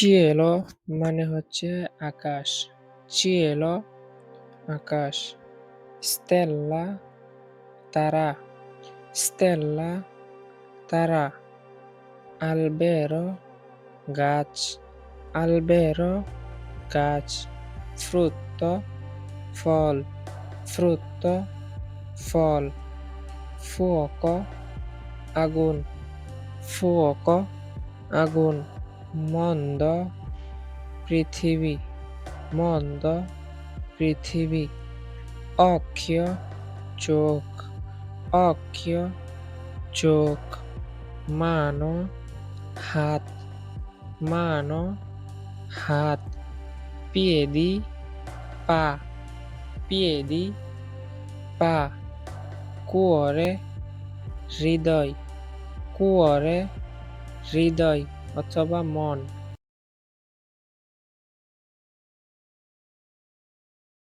চিয়েলো মানে হচ্ছে আকাশ। চিয়েলো আকাশ। স্তেল্লা তারা। স্তেল্লা তারা। আলবেরো গাছ। আলবেরো গাছ। ফ্রুত্তো ফল। ফ্রুত্তো ফল। ফুয়োকো আগুন। ফুয়োকো আগুন। মন্দ পৃথিবী মন্দ পৃথিবী। অক্ষ চোখ অক্ষ চোখ। মানো হাত মানো হাত। পিয়েদি পা পিয়েদি পা। কুয়োরে হৃদয় কুয়োরে হৃদয়। অথবা মন।